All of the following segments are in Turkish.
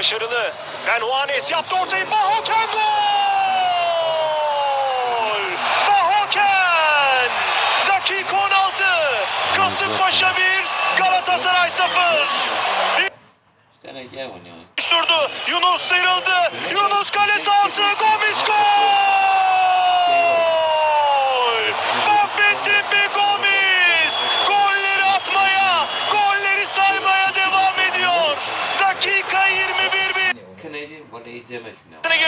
başarılı. Ben Juanes yaptı ortayı. Bahoken gol! Bahoken! Dakika 16. Kasımpaşa 1, Galatasaray 0. İşte ne gel oynuyor. durdu. Yunus sıyrıldı. Yunus kale sahası. Gomis gol!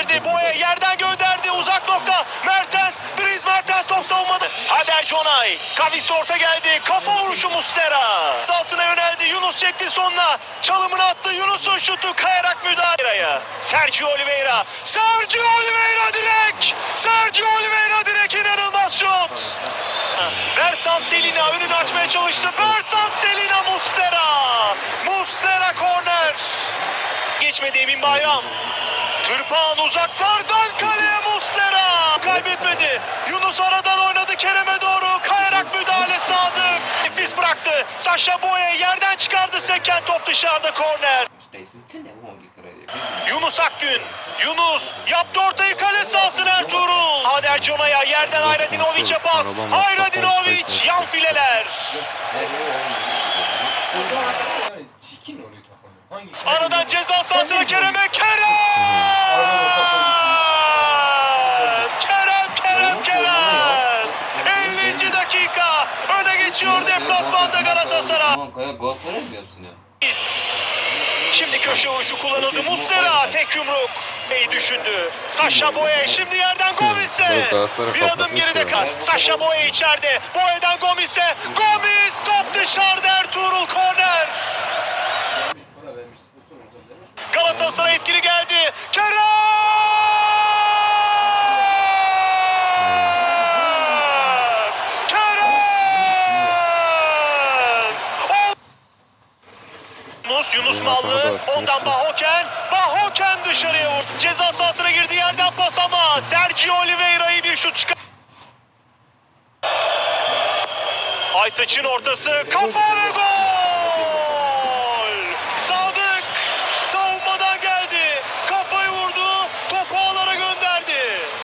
Girdi. Boya yerden gönderdi. Uzak nokta. Mertens. Dries Mertens top savunmadı. Hader Jonay. Kavis orta geldi. Kafa vuruşu Mustera. Sahasına yöneldi. Yunus çekti sonuna. Çalımını attı. Yunus'un şutu kayarak müdahaleye. Sergio Oliveira. Sergio Oliveira direk. Sergio Oliveira direk inanılmaz şut. Bersan Selina önünü açmaya çalıştı. Bersan Selina Mustera. Mustera korner. Geçmedi Emin Bayram. Tırpan uzaklardan kaleye Muslera. Kaybetmedi. Yunus aradan oynadı Kerem'e doğru. Kayarak müdahale Sadık. Nefis bıraktı. Saşa Boya yerden çıkardı seken top dışarıda korner. Yunus Akgün. Yunus yaptı ortayı kale sahasına Ertuğrul. Hader Cona'ya yerden Hayradinoviç'e pas. Hayradinoviç yan fileler. Aradan ceza sahasına Kerem'e Kerem! Kerem, Kerem, Kerem! 50. dakika öne geçiyor deplasmanda Kaya Galatasaray mı yapsın ya? Şimdi köşe vuruşu kullanıldı. Mustera tek yumruk. Bey düşündü. Sasha Boye şimdi yerden Gomis'e. Bir adım geride kal. Sasha Boye içeride. Boye'den Gomis'e. Gomis top dışarıda Ertuğrul korner. Galatasaray etkili geldi. Kerem! Ondan açmıştım. Bahoken, Bahoken dışarıya vurdu. Ceza sahasına girdi yerden pas ama Sergio Oliveira'yı bir şut çıkar. Aytaç'ın ortası, kafa ve gol!